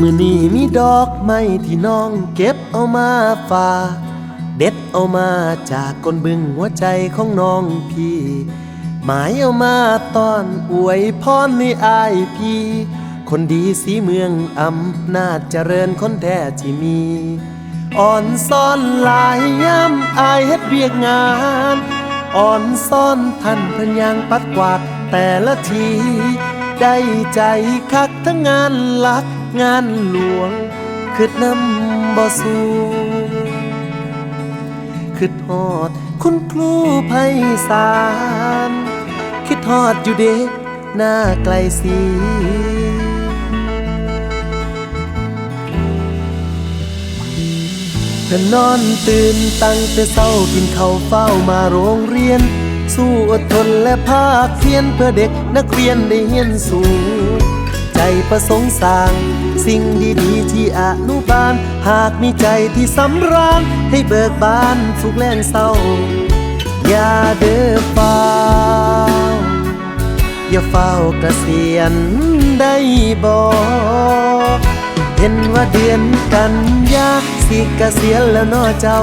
มือนี้มีดอกไม้ที่น้องเก็บเอามาฝากเด็ดเอามาจากก้นบึงหัวใจของน้องพี่ หมายเอามาตอนอวยพรในอายพี่ คนดีสีเมืองอำนาจเจริญคนแท้ที่มี อ่อนซ่อนหลายย้ำอายเฮ็ดเวียกงาน อ่อนซ่อนท่านพิ่นยังปัดกวาดแต่ละที ได้ใจคักทั้งงานหลัก งานหลวงคืดน้ำบ่สูคืดฮอดคุณครูไพศาลคิดฮอดอยู่เด็กหน้าไกลสีเธอนอนตื่นตั้งแต่เศร้ากินข้าวเฝ้ามาโรงเรียน สู้อดทนและภาคเพียนเพื่อเด็กนักเรียนได้เฮียนสูง ประสงค์สร้าง สิ่งดีๆที่อนุบาล หากมีใจที่สำราญ ให้เบิกบานสุขแรงเศร้า อย่าเด้อเฝ้าอย่าเฝ้ากระเกษียณได้บอกเห็นว่าเดือนกันยาสิกเกษียณแล้วน้อเจ้า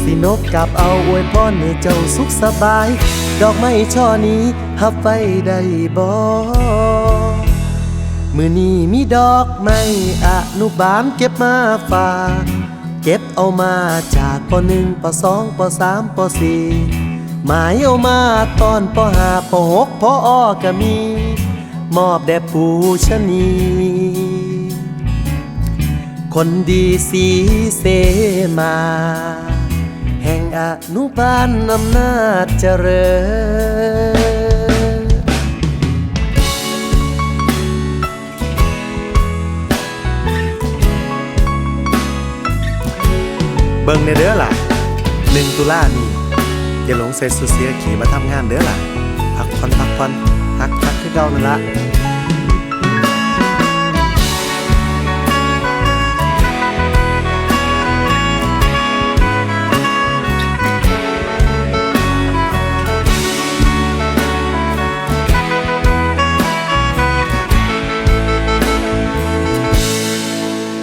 สินกกับเอาอวยพรให้เจ้าสุขสบาย ดอกไม้ช่อนี้หับไว้ได้บอ่ มือนี้มีดอกไม้อนุบาลเก็บมาฝากเก็บเอามาจากปหนึ่งปสองปสามปสี่หมายเอามาตอนปห้าปหกปอก็มี มอบแด่ผู้ชนี คนดีสีเสมา แห่งอนุบาลอำนาจเจริญ เบิ่งในเด้อล่ะหนึ่งตุลานี่อย่าหลงเซสุเสียขี่มาทำงานเด้อล่ะพักผ่อนพักผ่อนพักพักที่เก่านั่นละ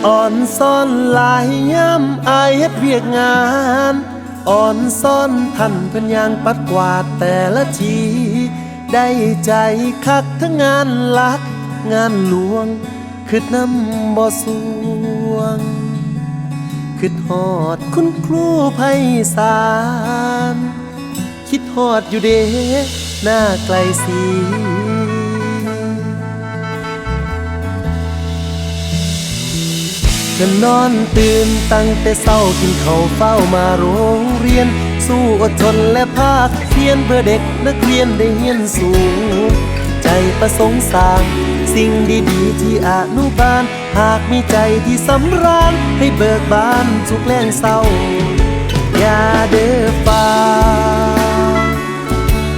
อ่อนซ่อนหลายย้ำอายเฮ็ดเวียกงาน อ่อนซ่อนท่านเพิ่นยางปัดกวาดแต่ละที ได้ใจคักทั้งงานหลัก งานหลวงคืดน้ำบ่สวงคืดฮอดคุณครูไพศาลคิดฮอดอยู่เด้หน้าไกลสี เธอนอนตื่นตั้งแต่เศร้ากินข้าวเฝ้ามาโรงเรียน สู้อดทนและภาคเพียนเพื่อเด็กนักเรียนได้เฮียนสูง ใจประสงค์สร้าง สิ่งดีๆที่อนุบาล หากมีใจที่สำราญ ให้เบิกบานทุกแรงเศร้า อย่าเด้อฟ้า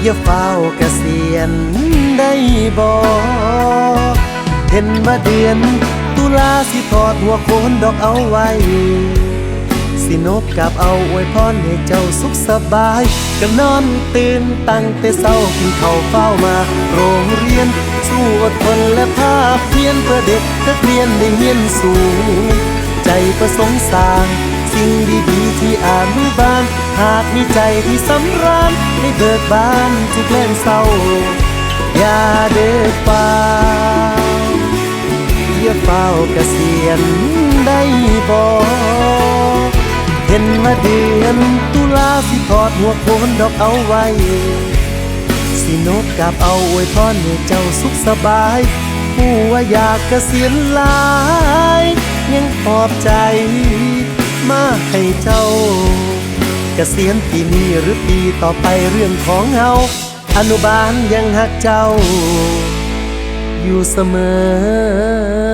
อย่าเฝ้าเกษียณได้บ่เห็นมาเดือน ลาสิทอดหัวโคนดอกเอาไว้ สินบกับเอาอวยพรให้เจ้าสุขสบายก็นนอนตื่นตั้งแต่เศร้ากินข้าวเฝ้ามา โรงเรียน สู้อดทนและภาคเพียนเพื่อเด็กนักเรียนได้เฮียนสูง ใจประสงสร้างสิ่งดีๆที่อนุบาลหากมีใจที่สำราญให้เบิกบานทุกแรงเศร้า อย่าเด้อฟ้า ย่าเฝ้าเกษียณได้บ่เห็นว่าเดือนตุลาสิทอดหัวโคนดอกเอาไว้ สินกกับเอาอวยพรให้เจ้าสุขสบาย ผู้ว่าอยากเกษียณหลาย ยังปลอบใจมาให้เจ้า เกษียณปีนี้หรือปีต่อไปเรื่องของเฮาอนุบาลยังหักเจ้า อยู่เสมอ